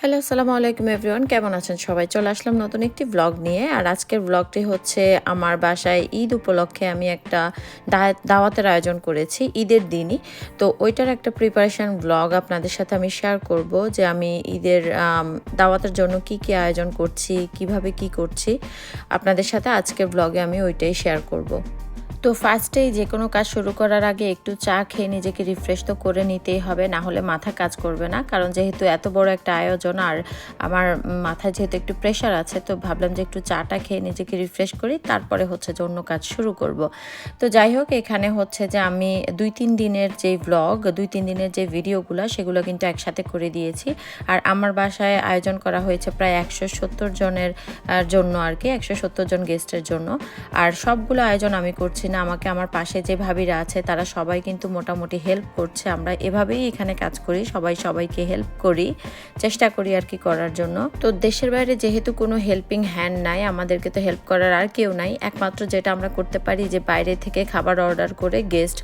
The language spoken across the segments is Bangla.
হ্যালো, আসসালামু আলাইকুম এভরিওয়ান। কেমন আছেন সবাই? চলে আসলাম নতুন একটি ব্লগ নিয়ে। আর আজকের ব্লগটি হচ্ছে আমার বাসায় ঈদ উপলক্ষে আমি একটা দাওয়াতের আয়োজন করেছি, ঈদের দিনই। তো ওইটার একটা প্রিপারেশন ব্লগ আপনাদের সাথে আমি শেয়ার করব যে আমি ঈদের দাওয়াতের জন্য কি কি আয়োজন করছি, কীভাবে কি করছি। আপনাদের সাথে আজকের ব্লগে আমি ওইটাই শেয়ার করব। তো ফার্স্টেই যে কোনো কাজ শুরু করার আগে একটু চা খেয়ে নিজেকে রিফ্রেশ তো করে নিতেই হবে, না হলে মাথা কাজ করবে না। কারণ যেহেতু এত বড় একটা আয়োজন, আর আমার মাথায় যেহেতু একটু প্রেশার আছে, তো ভাবলাম যে একটু চাটা খেয়ে নিজেকে রিফ্রেশ করি, তারপরে হচ্ছে যে অন্য কাজ শুরু করব। তো যাই হোক, এখানে হচ্ছে যে আমি দুই তিন দিনের যে ব্লগ দুই তিন দিনের যে ভিডিওগুলো সেগুলো কিন্তু একসাথে করে দিয়েছি। আর আমার বাসায় আয়োজন করা হয়েছে প্রায় একশো সত্তর জনের জন্য আর কি, একশো সত্তর জন গেস্টের জন্য। আর সবগুলো আয়োজন আমি করছি না, আমাকে আমার পাশে যে ভাবিরা আছে, তারা সবাই কিন্তু মোটামুটি হেল্প করছে। আমরা এভাবেই এখানে কাজ করি, সবাই সবাইকে হেল্প করি, চেষ্টা করি আর কি করার জন্য। তো দেশের বাইরে যেহেতু কোনো হেল্পিং হ্যান্ড নাই, আমাদেরকে তো হেল্প করার আর কেউ নাই। একমাত্র যেটা আমরা করতে পারি যে বাইরে থেকে খাবার অর্ডার করে গেস্ট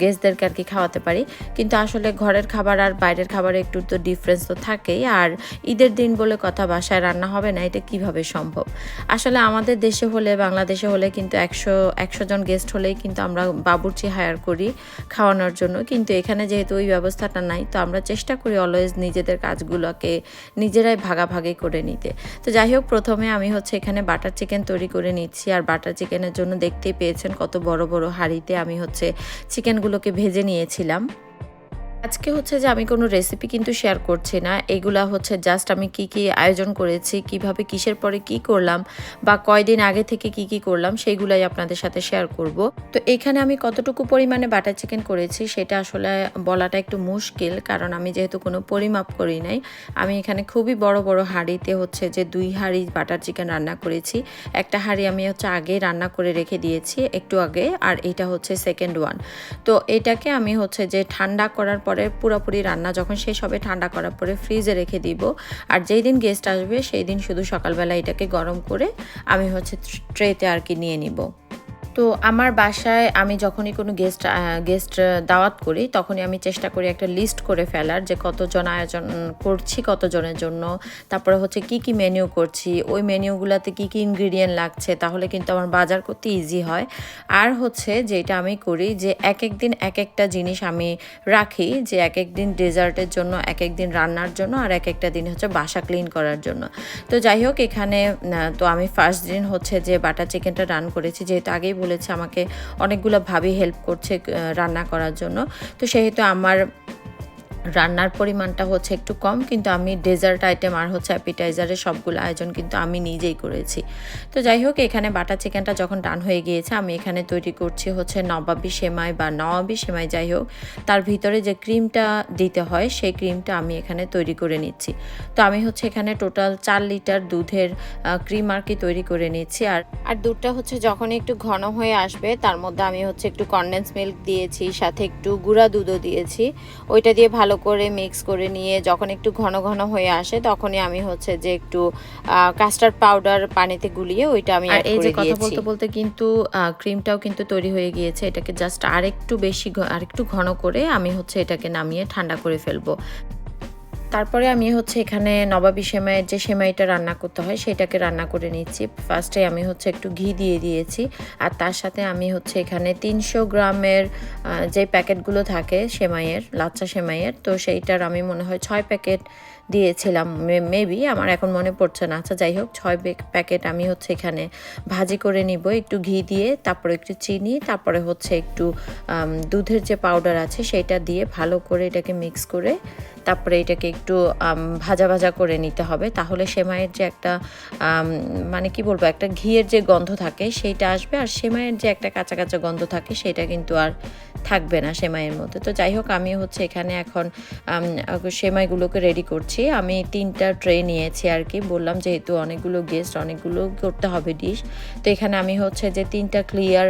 গেস্টদেরকে আর কি খাওয়াতে পারি। কিন্তু আসলে ঘরের খাবার আর বাইরের খাবারে একটু তো ডিফারেন্স তো থাকেই। আর ঈদের দিন বলে কথা, বাসায় রান্না হবে না, এটা কীভাবে সম্ভব? আসলে আমাদের দেশে হলে, বাংলাদেশে হলে কিন্তু একশো একশো জন গেস্ট হলেই কিন্তু আমরা বাবুর্চি হায়ার করি খাওয়ানোর জন্য। কিন্তু এখানে যেহেতু ওই ব্যবস্থাটা নাই, তো আমরা চেষ্টা করি অলওয়েজ নিজেদের কাজগুলোকে নিজেরাই ভাগাভাগি করে নিতে। তো যাই হোক, প্রথমে আমি হচ্ছে এখানে বাটার চিকেন তৈরি করে নিচ্ছি। আর বাটার চিকেনের জন্য দেখতেই পেয়েছেন কত বড় বড় হাঁড়িতে আমি হচ্ছে চিকেনগুলোকে ভেজে নিয়েছিলাম। আজকে হচ্ছে যে আমি কোনো রেসিপি কিন্তু শেয়ার করছি না। এগুলা হচ্ছে জাস্ট আমি কি কি আয়োজন করেছি, কীভাবে কিসের পরে কি করলাম বা কয়দিন আগে থেকে কি কি করলাম সেইগুলাই আপনাদের সাথে শেয়ার করব। তো এখানে আমি কতটুকু পরিমাণে বাটার চিকেন করেছি সেটা আসলে বলাটা একটু মুশকিল কারণ আমি যেহেতু কোনো পরিমাপ করি নাই। আমি এখানে খুবই বড় বড় হাঁড়িতে হচ্ছে যে দুই হাঁড়ি বাটার চিকেন রান্না করেছি। একটা হাঁড়ি আমি হচ্ছে আগে রান্না করে রেখে দিয়েছি একটু আগে আর এটা হচ্ছে সেকেন্ড ওয়ান তো এটাকে আমি হচ্ছে যে ঠান্ডা করার পরে পুরোপুরি রান্না যখন শেষ হবে, ঠান্ডা করার পরে ফ্রিজে রেখে দিব। আর যেই দিন গেস্ট আসবে, সেই দিন শুধু সকালবেলা এটাকে গরম করে আমি হচ্ছে ট্রেতে আর কি নিয়ে নিব। তো আমার বাসায় আমি যখনই কোনো গেস্ট গেস্ট দাওয়াত করি, তখনই আমি চেষ্টা করি একটা লিস্ট করে ফেলার যে কতজন আয়োজন করছি, কতজনের জন্য। তারপরে হচ্ছে কি কি মেনু করছি, ওই মেনুগুলোতে কি কি ইনগ্রিডিয়েন্ট লাগছে, তাহলে কিন্তু আমার বাজার করতে ইজি হয়। আর হচ্ছে যেটা আমি করি যে এক এক দিন এক একটা জিনিস আমি রাখি, যে এক এক দিন ডেজার্টের জন্য, এক এক দিন রান্নার জন্য, আর এক একটা দিন হচ্ছে বাসা ক্লিন করার জন্য। তো যাই হোক এখানে তো আমি ফার্স্ট দিন হচ্ছে যে বাটার চিকেনটা রান করেছি, যেহেতু আগেই বলেছে আমাকে অনেকগুলো ভাবি হেল্প করছে রান্না করার জন্য। তো সেহেতু আমার রান্নার পরিমাণটা হচ্ছে একটু কম, কিন্তু আমি ডেজার্ট আইটেম আর হচ্ছে অ্যাপিটাইজারের সবগুলো আয়োজন কিন্তু আমি নিজেই করেছি। তো যাই হোক, এখানে বাটার চিকেনটা যখন ডান হয়ে গিয়েছে, আমি এখানে তৈরি করছি হচ্ছে নবাবি সেমাই বা নবাবি সেমাই যাই হোক, তার ভিতরে যে ক্রিমটা দিতে হয়, সেই ক্রিমটা আমি এখানে তৈরি করে নিচ্ছি। তো আমি হচ্ছে এখানে টোটাল চার লিটার দুধের ক্রিম আর কি তৈরি করে নিচ্ছি। আর আর দুধটা হচ্ছে যখন একটু ঘন হয়ে আসবে, তার মধ্যে আমি হচ্ছে একটু কনডেন্স মিল্ক দিয়েছি, সাথে একটু গুঁড়া দুধও দিয়েছি। ওইটা দিয়ে ভালো করে মিক্স করে নিয়ে যখন একটু ঘন ঘন হয়ে আসে তখনই আমি হচ্ছে যে একটু কাস্টার্ড পাউডার পানিতে গুলিয়ে ওইটা আমি আর এই যে কথা বলতে বলতে কিন্তু ক্রিমটাও কিন্তু তৈরি হয়ে গিয়েছে এটাকে জাস্ট আরেকটু বেশি আরেকটু ঘন করে আমি হচ্ছে এটাকে নামিয়ে ঠান্ডা করে ফেলব। তারপরে আমি হচ্ছে এখানে নবাবি সেমাইয়ের যে সেমাইটা রান্না করতে হয়, সেটাকে রান্না করে নিচ্ছি। ফার্স্টে আমি হচ্ছে একটু ঘি দিয়ে দিয়েছি। আর তার সাথে আমি হচ্ছে এখানে তিনশো গ্রামের যে প্যাকেটগুলো থাকে সেমাইয়ের, লাচ্চা সেমাইয়ের, তো সেইটার আমি মনে হয় ছয় প্যাকেট দিয়েছিলাম। মেবি আমার এখন মনে পড়ছে না। আচ্ছা যাই হোক, ছয় প্যাকেট আমি হচ্ছে এখানে ভাজি করে নিব। একটু ঘি দিয়ে, তারপরে একটু চিনি, তারপরে হচ্ছে একটু দুধের যে পাউডার আছে সেটা দিয়ে ভালো করে এটাকে মিক্স করে, তারপরে এটাকে একটু ভাজা ভাজা করে নিতে হবে। তাহলে সেমাইয়ের যে একটা মানে কি বলব, একটা ঘিয়ের যে গন্ধ থাকে সেইটা আসবে। আর সেমাইয়ের যে একটা কাঁচা কাঁচা গন্ধ থাকে সেটা কিন্তু আর থাকবে না সেমাইয়ের মধ্যে। তো যাই হোক, আমি হচ্ছে এখানে এখন সেমাইগুলোকে রেডি করছি। আমি তিনটা ট্রে নিয়েছি আর কি। বললাম যেহেতু অনেকগুলো গেস্ট অনেকগুলো করতে হবে ডিশ তো এখানে আমি হচ্ছে যে তিনটা ক্লিয়ার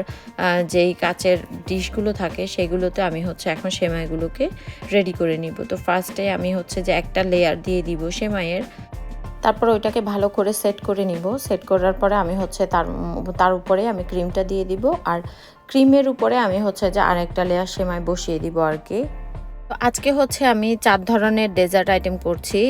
যেই কাচের ডিশগুলো থাকে সেগুলোতে আমি হচ্ছে এখন সেমাইগুলোকে রেডি করে নিব। তো ফার্স্টে আমি হচ্ছে যে একটা লেয়ার দিয়ে দিব সেমাইয়ের। তারপর ওইটাকে ভালো করে সেট করে নিব। সেট করার পরে আমি হচ্ছে তার তার উপরে আমি ক্রিমটা দিয়ে দিব। আর ক্রিমের উপরে আমি হচ্ছে যে আরেকটা লেয়ার সেমাই বসিয়ে দিব আর কি। আজকে হচ্ছে আমি চার ধরনের ডেজার্ট আইটেম করছি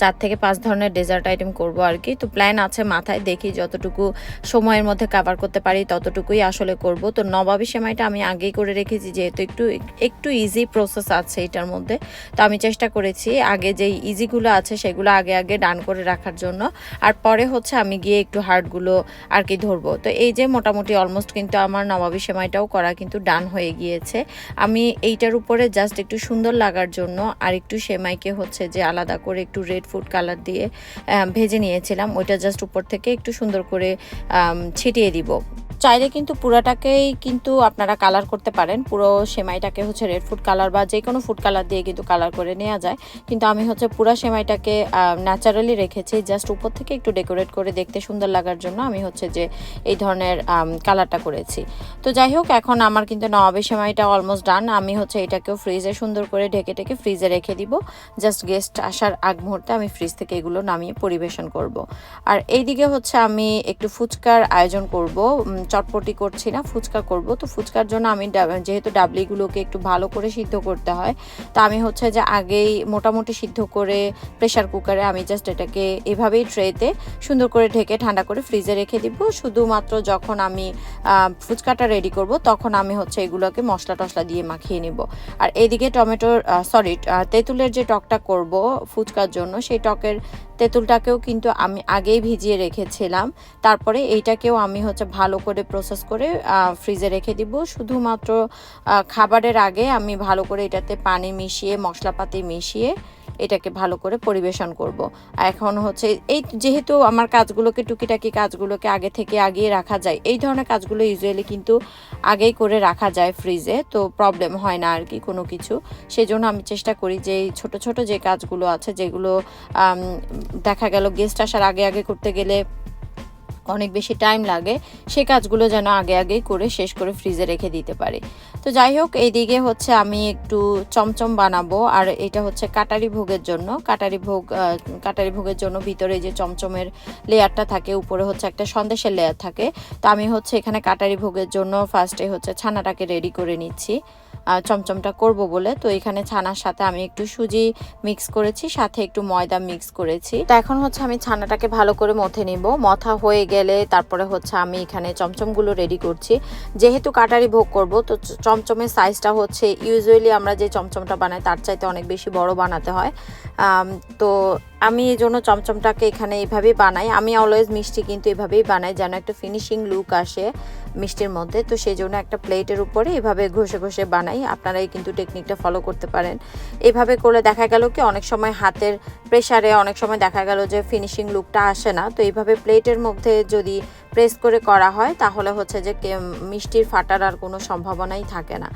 চার থেকে পাঁচ ধরনের ডেজার্ট আইটেম করব আর কি। তো প্ল্যান আছে মাথায় দেখি যতটুকু সময়ের মধ্যে কাভার করতে পারি ততটুকুই আসলে করব। তো নবাবী সেমাইটা আমি আগেই করে রেখেছি, যেহেতু একটু একটু ইজি প্রসেস আছে এটার মধ্যে। তো আমি চেষ্টা করেছি আগে যেই ইজিগুলো আছে সেগুলো আগে আগে ডান করে রাখার জন্য। আর পরে হচ্ছে আমি গিয়ে একটু হার্ডগুলো আর কি ধরবো। তো এই যে মোটামুটি অলমোস্ট কিন্তু আমার নবাবী সেমাইটাও করা কিন্তু ডান হয়ে গিয়েছে। আমি এইটার উপরে জাস্ট একটু সুন্দর লাগার জন্য আর একটু সেমাইকে হচ্ছে যে আলাদা করে একটু রেড ফুড কালার দিয়ে ভেজে নিয়েছিলাম। ওইটা জাস্ট উপর থেকে একটু সুন্দর করে ছিটিয়ে দিব। চাইলে কিন্তু পুরাটাকেই কিন্তু আপনারা কালার করতে পারেন। পুরো সেমাইটাকে হচ্ছে রেড ফুড কালার বা যে কোনো ফুড কালার দিয়ে কিন্তু কালার করে নেওয়া যায়। কিন্তু আমি হচ্ছে পুরা সেমাইটাকে ন্যাচারালি রেখেছি। জাস্ট উপর থেকে একটু ডেকোরেট করে দেখতে সুন্দর লাগার জন্য আমি হচ্ছে যে এই ধরনের কালারটা করেছি। তো যাই হোক, এখন আমার কিন্তু নবাবী সেমাইটা অলমোস্ট ডান আমি হচ্ছে এটাকেও ফ্রিজে সুন্দর করে ঢেকে ঢেকে ফ্রিজে রেখে দিব। জাস্ট গেস্ট আসার আগ মুহূর্তে আমি ফ্রিজ থেকে এগুলো নামিয়ে পরিবেশন করব। আর এইদিকে হচ্ছে আমি একটু ফুচকার আয়োজন করব। চটপটি করছি না, ফুচকা করব। তো ফুচকার জন্য আমি যেহেতু ডাবলিগুলোকে একটু ভালো করে সিদ্ধ করতে হয়, তা আমি হচ্ছে যে আগেই মোটামুটি সিদ্ধ করে প্রেশার কুকারে আমি জাস্ট এটাকে এভাবেই ট্রেতে সুন্দর করে ঢেকে ঠান্ডা করে ফ্রিজে রেখে দিব। শুধুমাত্র যখন আমি ফুচকাটা রেডি করব, তখন আমি হচ্ছে এগুলোকে মশলা টশলা দিয়ে মাখিয়ে নিব। আর এইদিকে টমেটোর সরি তেঁতুলের যে টকটা করব ফুচকার জন্য, সেই টকের তেঁতুলটাকেও কিন্তু আমি আগেই ভিজিয়ে রেখেছিলাম। তারপরে এইটাকেও আমি হচ্ছে ভালো করে প্রসেস করে ফ্রিজে রেখে দিব। শুধুমাত্র খাবারের আগে আমি ভালো করে এটাতে পানি মিশিয়ে, মশলাপাতি মিশিয়ে এটাকে ভালো করে পরিবেশন করব। এখন হচ্ছে এই যেহেতু আমার কাজগুলোকে টুকিটাকি কাজগুলোকে আগে থেকে আগিয়ে রাখা যায়, এই ধরনের কাজগুলো ইউজুয়ালি কিন্তু আগেই করে রাখা যায় ফ্রিজে তো প্রবলেম হয় না আর কি কোনো কিছু। সেই জন্য আমি চেষ্টা করি যে এই ছোটো ছোটো যে কাজগুলো আছে, যেগুলো দেখা গেল গেস্ট আসার আগে আগে করতে গেলে অনেক বেশি টাইম লাগে, সে কাজগুলো যেন আগে আগেই করে শেষ করে ফ্রিজে রেখে দিতে পারি। তো যাই হোক, এইদিকে হচ্ছে আমি একটু চমচম বানাবো, আর এটা হচ্ছে কাটারি ভোগের জন্য। কাটারি ভোগ কাটারি ভোগের জন্য ভিতরে যে চমচমের লেয়ারটা থাকে, উপরে হচ্ছে একটা সন্দেশের লেয়ার থাকে। তো আমি হচ্ছে এখানে কাটারি ভোগের জন্য ফার্স্টে হচ্ছে ছানাটাকে রেডি করে নিচ্ছি। চমচমটা করব বলে। তো এখানে ছানার সাথে আমি একটু সুজি মিক্স করেছি, সাথে একটু ময়দা মিক্স করেছি। তো এখন হচ্ছে আমি ছানাটাকে ভালো করে মথে নিব। মথা হয়ে গেলে তারপরে হচ্ছে আমি এখানে চমচমগুলো রেডি করছি। যেহেতু কাটারি ভোগ করব, তো চমচমের সাইজটা হচ্ছে ইউজুয়ালি আমরা যে চমচমটা বানাই তার চাইতে অনেক বেশি বড় বানাতে হয়। তো আমি এই জন্য চমচমটাকে এখানে এইভাবেই বানাই। আমি অলওয়েজ মিষ্টি কিন্তু এভাবেই বানাই, যেন একটা ফিনিশিং লুক আসে মিষ্টির মধ্যে। তো সেই জন্য একটা প্লেটের উপরে এভাবে ঘষে ঘষে বানাই। আপনারাই কিন্তু টেকনিকটা ফলো করতে পারেন। এভাবে করলে দেখা গেল কি, অনেক সময় হাতের প্রেসারে অনেক সময় দেখা গেল যে ফিনিশিং লুকটা আসে না। তো এইভাবে প্লেটের মধ্যে যদি প্রেস করে করা হয়, তাহলে হচ্ছে যে মিষ্টির ফাটার আর কোনো সম্ভাবনাই থাকে না।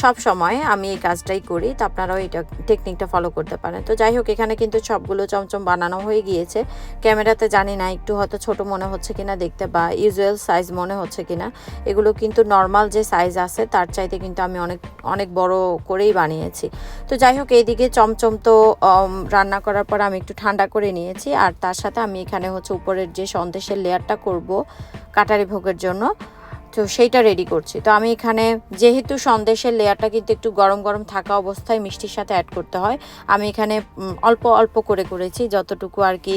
সব সময় আমি এই কাজটাই করি, তো আপনারাও এটা টেকনিকটা ফলো করতে পারেন। তো যাই হোক, এখানে কিন্তু সবগুলো চমচম বানানো হয়ে গিয়েছে। ক্যামেরাতে জানি না একটু হয়তো ছোট মনে হচ্ছে কিনা দেখতে বা ইউজুয়াল সাইজ মনে হচ্ছে কিনা। এগুলো কিন্তু নর্মাল যে সাইজ আছে, তার চাইতে কিন্তু আমি অনেক অনেক বড় করেই বানিয়েছি। তো যাই হোক, এইদিকে চমচম তো রান্না করার পর আমি একটু ঠান্ডা করে নিয়েছি। আর তার সাথে আমি এখানে হচ্ছে উপরের যে সন্দেশের লেয়ারটা করব কাটারি ভোগের জন্য। তো সেইটা রেডি করছি। তো আমি এখানে যেহেতু সন্দেশের লেয়ারটা কিন্তু একটু গরম গরম থাকা অবস্থায় মিষ্টির সাথে অ্যাড করতে হয়। আমি এখানে অল্প অল্প করে করেছি যতটুকু আর কি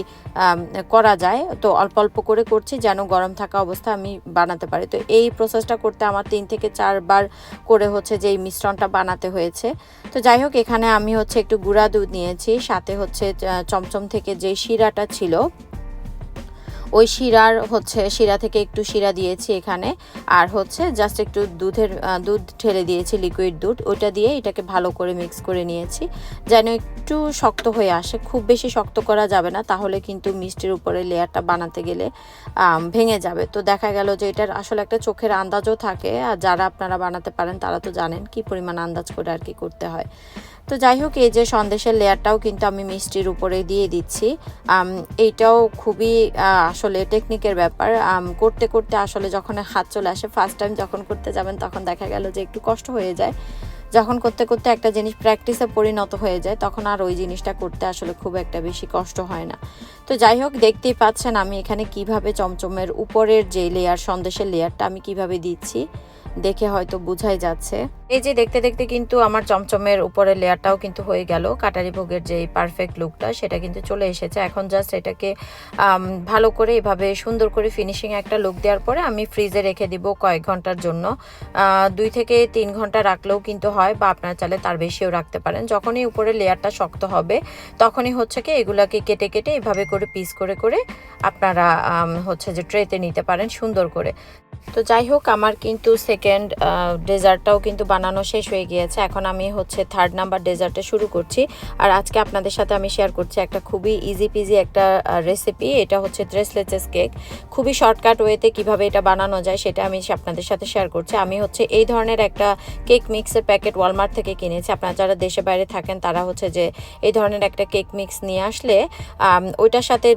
করা যায়। তো অল্প অল্প করে করছি যেন গরম থাকা অবস্থায় আমি বানাতে পারি। তো এই প্রসেসটা করতে আমার তিন থেকে চারবার করে হচ্ছে যে এই মিশ্রণটা বানাতে হয়েছে। তো যাই হোক, এখানে আমি হচ্ছে একটু গুঁড়া দুধ নিয়েছি। সাথে হচ্ছে চমচম থেকে যে শিরাটা ছিল ওই শিরার হচ্ছে, শিরা থেকে একটু শিরা দিয়েছি এখানে। আর হচ্ছে জাস্ট একটু দুধের দুধ ঢেলে দিয়েছি লিকুইড দুধ। ওইটা দিয়ে এটাকে ভালো করে মিক্স করে নিয়েছি। যেন একটু শক্ত হয়ে আসে। খুব বেশি শক্ত করা যাবে না, তাহলে কিন্তু মিষ্টির উপরে লেয়ারটা বানাতে গেলে ভেঙে যাবে। তো দেখা গেল যে এটার আসলে একটা চোখের আন্দাজও থাকে। আর যারা আপনারা বানাতে পারেন, তারা তো জানেন কি পরিমাণ আন্দাজ করে আর কি করতে হয়। তো যাই হোক, এই যে সন্দেশের লেয়ারটাও কিন্তু আমি মিষ্টির উপরে দিয়ে দিচ্ছি। এইটাও খুবই আসলে টেকনিকের ব্যাপার। করতে করতে আসলে যখন হাত চলে আসে ফার্স্ট টাইম যখন করতে যাবেন, তখন দেখা গেল যে একটু কষ্ট হয়ে যায়। যখন করতে করতে একটা জিনিস প্র্যাকটিসে পরিণত হয়ে যায়, তখন আর ওই জিনিসটা করতে আসলে খুব একটা বেশি কষ্ট হয় না। তো যাই হোক, দেখতেই পাচ্ছেন আমি এখানে কীভাবে চমচমের উপরের যে লেয়ার সন্দেশের লেয়ারটা আমি কীভাবে দিচ্ছি, দেখে হয়তো বোঝাই যাচ্ছে। এই যে দেখতে দেখতে কিন্তু আমার চমচমের উপরের লেয়ারটাও কিন্তু হয়ে গেল। কাটারি ভোগের যে পারফেক্ট লুকটা সেটা কিন্তু চলে এসেছে। এখন জাস্ট এটাকে ভালো করে এভাবে সুন্দর করে ফিনিশিং একটা লুক দেওয়ার পরে আমি ফ্রিজে রেখে দিব কয়েক ঘণ্টার জন্য। দুই থেকে তিন ঘণ্টা রাখলেও কিন্তু হয় বা আপনার চালে তার বেশিও রাখতে পারেন। যখনই উপরে লেয়ারটা শক্ত হবে, তখনই হচ্ছে কি এগুলাকে কেটে কেটে এভাবে করে পিস করে করে আপনারা হচ্ছে যে ট্রেতে নিতে পারেন সুন্দর করে। তো যাই হোক, আমার কিন্তু সেকেন্ড ডেজার্টটাও কিন্তু বানানো শেষ হয়ে গিয়েছে। এখন আমি হচ্ছে থার্ড নাম্বার ডেজার্টে শুরু করছি। আর আজকে আপনাদের সাথে আমি শেয়ার করছি একটা খুবই ইজি পিজি একটা রেসিপি এটা হচ্ছে থ্রেস লেচেস কেক খুবই শর্টকাট ওয়েতে কীভাবে এটা বানানো যায় সেটা আমি আপনাদের সাথে শেয়ার করছি। আমি হচ্ছে এই ধরনের একটা কেক মিক্সের প্যাকেট ওয়ালমার্ট থেকে কিনেছি। আপনারা যারা দেশে বাইরে থাকেন, তারা হচ্ছে যে এই ধরনের একটা কেক মিক্স নিয়ে আসলে ওইটার সাথে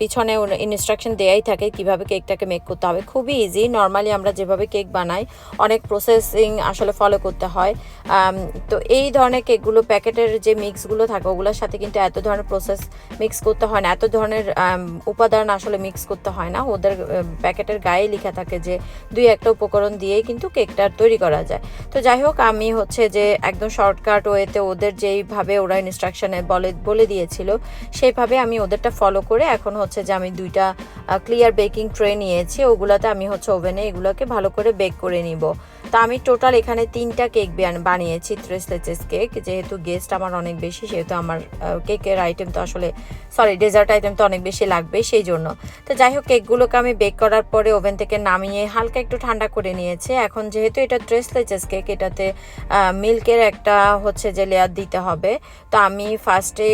পিছনে ইনস্ট্রাকশন দেয়াই থাকে কীভাবে কেকটাকে মেক করতে হবে। খুবই ইজি নর্মালি আমরা যেভাবে কেক বানাই, অনেক প্রসেসিং আসলে ফলো করতে হয়। তো এই ধরনের কেকগুলো প্যাকেটের যে মিক্সগুলো থাকে, ওগুলোর সাথে কিন্তু এত ধরনের প্রসেস মিক্স করতে হয় না, এত ধরনের উপাদান আসলে মিক্স করতে হয় না। ওদের প্যাকেটের গায়ে লেখা থাকে যে দুই একটা উপকরণ দিয়েই কিন্তু কেকটা তৈরি করা যায়। তো যাই হোক, আমি হচ্ছে যে একদম শর্টকাট ওয়েতে ওদের যেইভাবে ওরা ইনস্ট্রাকশনে বলে বলে দিয়েছিল, সেইভাবে আমি ওদেরটা ফলো করে এখন হচ্ছে যে আমি দুইটা ক্লিয়ার বেকিং ট্রে নিয়েছি। ওগুলাতে আমি হচ্ছে ওভেনে এগুলোকে ভালো করে বেক করে নিব। তা আমি টোটাল এখানে তিনটা কেক বানিয়েছি থ্রেস লেচেস কেক। যেহেতু গেস্ট আমার অনেক বেশি, সেহেতু আমার কেকের আইটেম তো আসলে সরি ডেজার্ট আইটেম তো অনেক বেশি লাগবে সেই জন্য তো যাই হোক, কেকগুলোকে আমি বেক করার পরে ওভেন থেকে নামিয়ে হালকা একটু ঠান্ডা করে নিয়েছে। এখন যেহেতু এটা ট্রেস লেচেস কেক, এটাতে মিল্কের একটা হচ্ছে যে লেয়ার দিতে হবে। তো আমি ফার্স্টে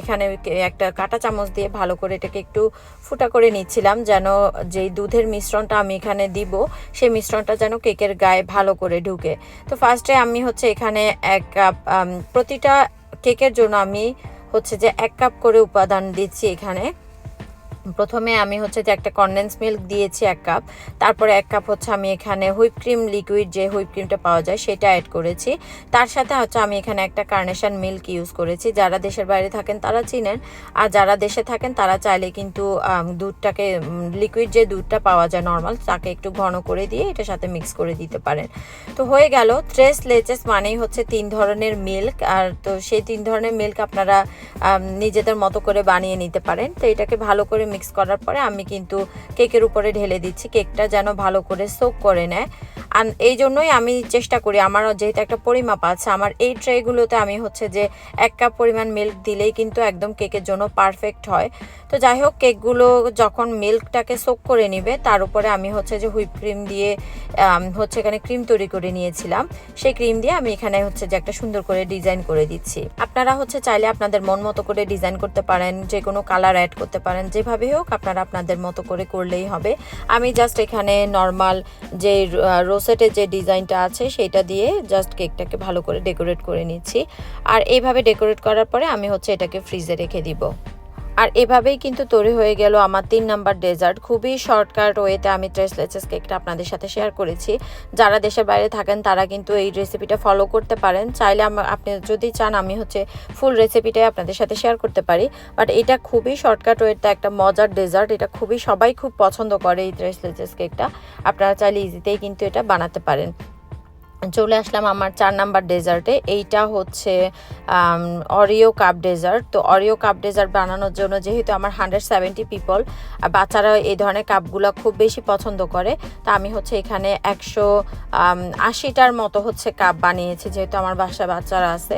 এখানে একটা কাঁটা চামচ দিয়ে ভালো করে এটাকে একটু ফুটা করে নিচ্ছিলাম যেন যেই দুধের মিশ্রণটা আমি এখানে দিব, সেই মিশ্রণটা যেন কেকের গায়ে ভালো করে ঢুকে। তো ফার্স্টে আমি হচ্ছে এখানে এক কাপ প্রতিটা কেকের জন্য আমি হচ্ছে যে এক কাপ করে উপাদান দিচ্ছি এখানে। প্রথমে আমি হচ্ছে যে একটা কনডেন্স মিল্ক দিয়েছি এক কাপ তারপরে এক কাপ হচ্ছে আমি এখানে হুইপ ক্রিম লিকুইড যে হুইপ ক্রিমটা পাওয়া যায় সেটা অ্যাড করেছি। তার সাথে হচ্ছে আমি এখানে একটা কার্নেশন মিল্ক ইউজ করেছি। যারা দেশের বাইরে থাকেন তারা চিনেন, আর যারা দেশে থাকেন তারা চাইলে কিন্তু দুধটাকে লিকুইড যে দুধটা পাওয়া যায় নর্মাল তাকে একটু ঘন করে দিয়ে এটার সাথে মিক্স করে দিতে পারেন। তো হয়ে গেল ট্রেস লেচেস মানেই হচ্ছে তিন ধরনের মিল্ক আর তো সেই তিন ধরনের মিল্ক আপনারা নিজেদের মতো করে বানিয়ে নিতে পারেন। তো এটাকে ভালো করে মিক্স করার পরে আমি কিন্তু কেকের উপরে ঢেলে দিচ্ছি। কেকটা যেন ভালো করে সোক করে নেয়। আর এই জন্যই আমি চেষ্টা করি, আমার যেহেতু একটা পরিমাপ আছে, আমার এই ট্রেগুলোতে আমি হচ্ছে যে এক কাপ পরিমাণ মিল্ক দিলেই কিন্তু একদম কেকের জন্য পারফেক্ট হয়। তো যাই হোক, কেকগুলো যখন মিল্কটাকে সোক করে নিবে, তার উপরে আমি হচ্ছে যে হুইপ ক্রিম দিয়ে হচ্ছে এখানে ক্রিম তৈরি করে নিয়েছিলাম। সেই ক্রিম দিয়ে আমি এখানে হচ্ছে যে একটা সুন্দর করে ডিজাইন করে দিচ্ছি। আপনারা হচ্ছে চাইলে আপনাদের মন মতো করে ডিজাইন করতে পারেন যে কোনো কালার অ্যাড করতে পারেন, যেভাবে হোক, আপনারা আপনাদের মতো করে করলেই হবে। আমি জাস্ট এখানে নর্মাল যে রোসেটের যে ডিজাইনটা আছে সেটা দিয়ে জাস্ট কেকটাকে ভালো করে ডেকোরেট করে নিচ্ছি। আর এইভাবে ডেকোরেট করার পরে আমি হচ্ছে এটাকে ফ্রিজে রেখে দিব। আর এভাবেই কিন্তু তৈরি হয়ে গেল আমার তিন নাম্বার ডেজার্ট। খুবই শর্টকাট ওয়েতে আমি ট্রেস কেকটা আপনাদের সাথে শেয়ার করেছি। যারা দেশের বাইরে থাকেন, তারা কিন্তু এই রেসিপিটা ফলো করতে পারেন। চাইলে আপনি যদি চান, আমি হচ্ছে ফুল রেসিপিটাই আপনাদের সাথে শেয়ার করতে পারি। বাট এটা খুবই শর্টকাট ওয়েতে একটা মজার ডেজার্ট এটা খুবই সবাই খুব পছন্দ করে এই ট্রেস কেকটা আপনারা চাইলে ইজিতেই কিন্তু এটা বানাতে পারেন। চলে আসলাম আমার চার নাম্বার ডেজার্টে। এইটা হচ্ছে অরিও কাপ ডেজার্ট তো অরিও কাপ ডেজার্ট বানানোর জন্য যেহেতু আমার হান্ড্রেড সেভেন্টি পিপল বাচ্চারা এই ধরনের কাপগুলো খুব বেশি পছন্দ করে, তা আমি হচ্ছে এখানে একশো আশিটার মতো হচ্ছে কাপ বানিয়েছি, যেহেতু আমার বাসায় বাচ্চারা আছে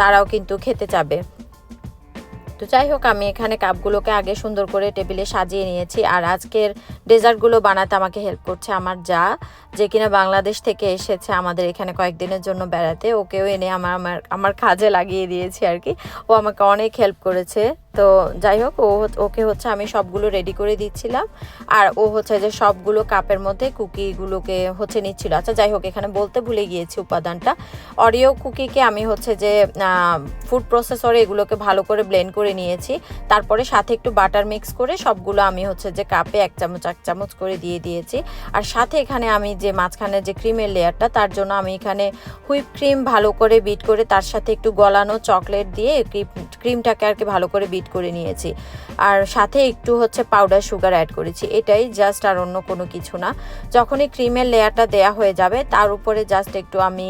তারাও কিন্তু খেতে চাবে। তো যাই হোক, আমি এখানে কাপগুলোকে আগে সুন্দর করে টেবিলে সাজিয়ে নিয়েছি আর আজকের ডেজার্টগুলো বানাতে আমাকে হেল্প করছে আমার যা, যে কিনা বাংলাদেশ থেকে এসেছে আমাদের এখানে কয়েকদিনের জন্য বেড়াতে। ওকেও এনে আমার আমার আমার কাজে লাগিয়ে দিয়েছি আর কি। ও আমাকে অনেক হেল্প করেছে। তো যাই হোক, ও ওকে হচ্ছে আমি সবগুলো রেডি করে দিচ্ছিলাম। আর ও হচ্ছে যে সবগুলো কাপের মধ্যে কুকিগুলোকে হচ্ছে নিচ্ছিল। আচ্ছা যাই হোক, এখানে বলতে ভুলে গিয়েছি উপাদানটা। অরিও কুকিকে আমি হচ্ছে যে ফুড প্রসেসরে এগুলোকে ভালো করে ব্লেন্ড করে নিয়েছি। তারপরে সাথে একটু বাটার মিক্স করে সবগুলো আমি হচ্ছে যে কাপে এক চামচ এক চামচ করে দিয়ে দিয়েছি। আর সাথে এখানে আমি যে মাঝখানে যে ক্রিমের লেয়ারটা, তার জন্য আমি এখানে হুইপ ক্রিম ভালো করে বিট করে তার সাথে একটু গলানো চকলেট দিয়ে ক্রিমটাকে আর কি ভালো করে বিট বিট করে নিয়েছি। আর সাথে একটু হচ্ছে পাউডার সুগার অ্যাড করেছি। এটাই জাস্ট আর অন্য কোনো কিছু না। যখনই ক্রিমের লেয়ারটা দেয়া হয়ে যাবে, তার উপরে জাস্ট একটু আমি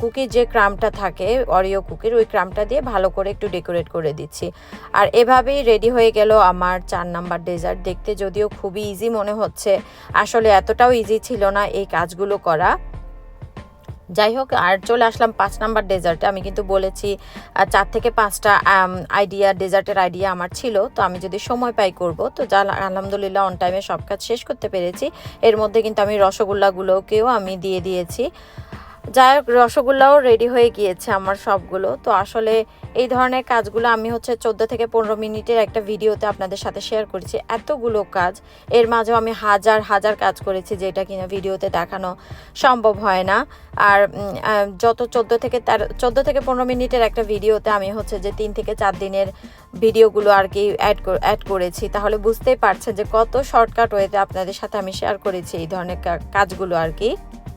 কুকির যে ক্রামটা থাকে অরিও কুকির ওই ক্রামটা দিয়ে ভালো করে একটু ডেকোরেট করে দিচ্ছি। আর এভাবেই রেডি হয়ে গেল আমার চার নাম্বার ডেজার্ট দেখতে যদিও খুবই ইজি মনে হচ্ছে, আসলে এতটাও ইজি ছিল না এই কাজগুলো করা। যাই হোক আর চলে আসলাম পাঁচ নাম্বার ডেজার্টে। আমি কিন্তু বলেছি চার থেকে পাঁচটা আইডিয়া ডেজার্টের আইডিয়া আমার ছিল। তো আমি যদি সময় পাই করব, তো যা আলহামদুলিল্লাহ অন টাইমে সব কাজ শেষ করতে পেরেছি। এর মধ্যে কিন্তু আমি রসগোল্লাগুলোকেও আমি দিয়ে দিয়েছি। যাই হোক, রসগোল্লাও রেডি হয়ে গিয়েছে আমার সবগুলো। তো আসলে এই ধরনের কাজগুলো আমি হচ্ছে চোদ্দ থেকে পনেরো মিনিটের একটা ভিডিওতে আপনাদের সাথে শেয়ার করেছি। এতগুলো কাজ, এর মাঝেও আমি হাজার হাজার কাজ করেছি যেটা কিনা ভিডিওতে দেখানো সম্ভব হয় না। আর যত চোদ্দ থেকে তেরো, চোদ্দ থেকে পনেরো মিনিটের একটা ভিডিওতে আমি হচ্ছে যে তিন থেকে চার দিনের ভিডিওগুলো আর কি অ্যাড অ্যাড করেছি। তাহলে বুঝতেই পারছেন যে কত শর্টকাট ওয়েতে আপনাদের সাথে আমি শেয়ার করেছি এই ধরনের কাজগুলো আর কি।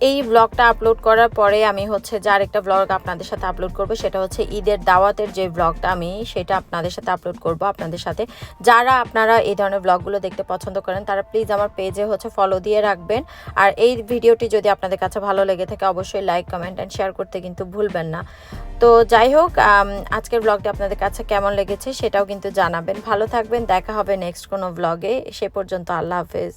এই ব্লগটা আপলোড করার পরে আমি হচ্ছে যার একটা ব্লগ আপনাদের সাথে আপলোড করব, সেটা হচ্ছে ঈদের দাওয়াতের যে ব্লগটা আমি, সেটা আপনাদের সাথে আপলোড করব আপনাদের সাথে। যারা আপনারা এই ধরনের ব্লগগুলো দেখতে পছন্দ করেন, তারা প্লিজ আমার পেজে হচ্ছে ফলো দিয়ে রাখবেন। আর এই ভিডিওটি যদি আপনাদের কাছে ভালো লেগে থাকে, অবশ্যই লাইক কমেন্ট অ্যান্ড শেয়ার করতে কিন্তু ভুলবেন না। তো যাই হোক আজকের ব্লগটা আপনাদের কাছে কেমন লেগেছে সেটাও কিন্তু জানাবেন। ভালো থাকবেন, দেখা হবে নেক্সট কোনো ব্লগে সে পর্যন্ত আল্লাহ হাফেজ।